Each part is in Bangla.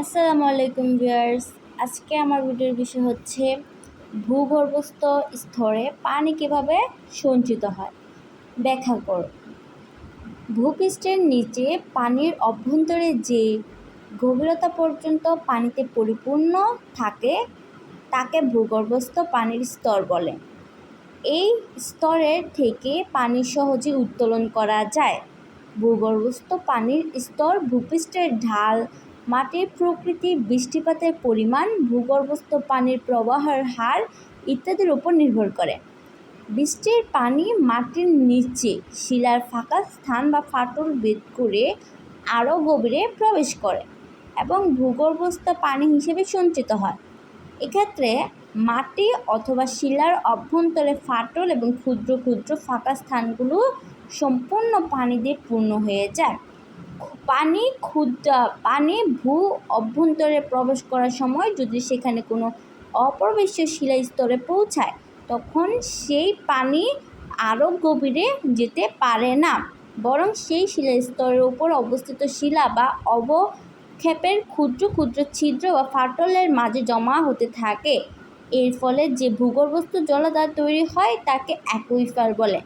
আসসালামু আলাইকুম ভিউয়ার্স। আজকে আমার ভিডিওর বিষয় হচ্ছে ভূগর্ভস্থ স্তরে পানি কীভাবে সঞ্চিত হয়। ব্যাখ্যা করো। ভূপৃষ্ঠের নিচে পানির অভ্যন্তরে যে গভীরতা পর্যন্ত পানিতে পরিপূর্ণ থাকে, তাকে ভূগর্ভস্থ পানির স্তর বলে। এই স্তরের থেকে পানি সহজে উত্তোলন করা যায়। ভূগর্ভস্থ পানির স্তর ভূপৃষ্ঠের ঢাল মাটির প্রকৃতি, বৃষ্টিপাতের পরিমাণ, ভূগর্ভস্থ পানির প্রবাহের হার ইত্যাদির উপর নির্ভর করে। বৃষ্টির পানি মাটির নিচে শিলার ফাঁকা স্থান বা ফাটল ভেদ করে আরও গভীরে প্রবেশ করে এবং ভূগর্ভস্থ পানি হিসেবে সঞ্চিত হয়। এক্ষেত্রে মাটি অথবা শিলার অভ্যন্তরে ফাটল এবং ক্ষুদ্র ক্ষুদ্র ফাঁকা স্থানগুলো সম্পূর্ণ পানি দিয়ে পূর্ণ হয়ে যায়। পানি ক্ষুদ্র পানি ভূ অভ্যন্তরে প্রবেশ করার সময় যদি সেখানে কোনো অপ্রবেশ্য শিলা স্তরে পৌঁছায়, তখন সেই পানি আরও গভীরে যেতে পারে না। বরং সেই শিলা স্তরের উপর অবস্থিত শিলা বা অবক্ষেপের ক্ষুদ্র ক্ষুদ্র ছিদ্র বা ফাটলের মাঝে জমা হতে থাকে। এর ফলে যে ভূগর্ভস্থ জলাধার তৈরি হয়, তাকে অ্যাকুইফার বলে।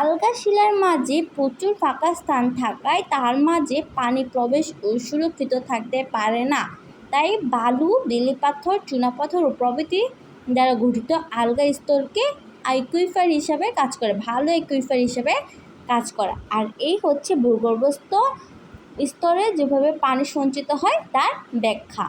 আলগা শিলার মাঝে প্রচুর ফাঁকা স্থান থাকায় তার মাঝে পানি প্রবেশ ও সুরক্ষিত থাকতে পারে না। তাই বালু বেলেপাথর চুনাপাথর প্রভৃতি দ্বারা গঠিত আলগা স্তরকে আইকুইফার হিসাবে কাজ করে, ভালো একুইফার হিসাবে কাজ করা। আর এই হচ্ছে ভূগর্ভস্থ স্তরে যেভাবে পানি সঞ্চিত হয় তার ব্যাখ্যা।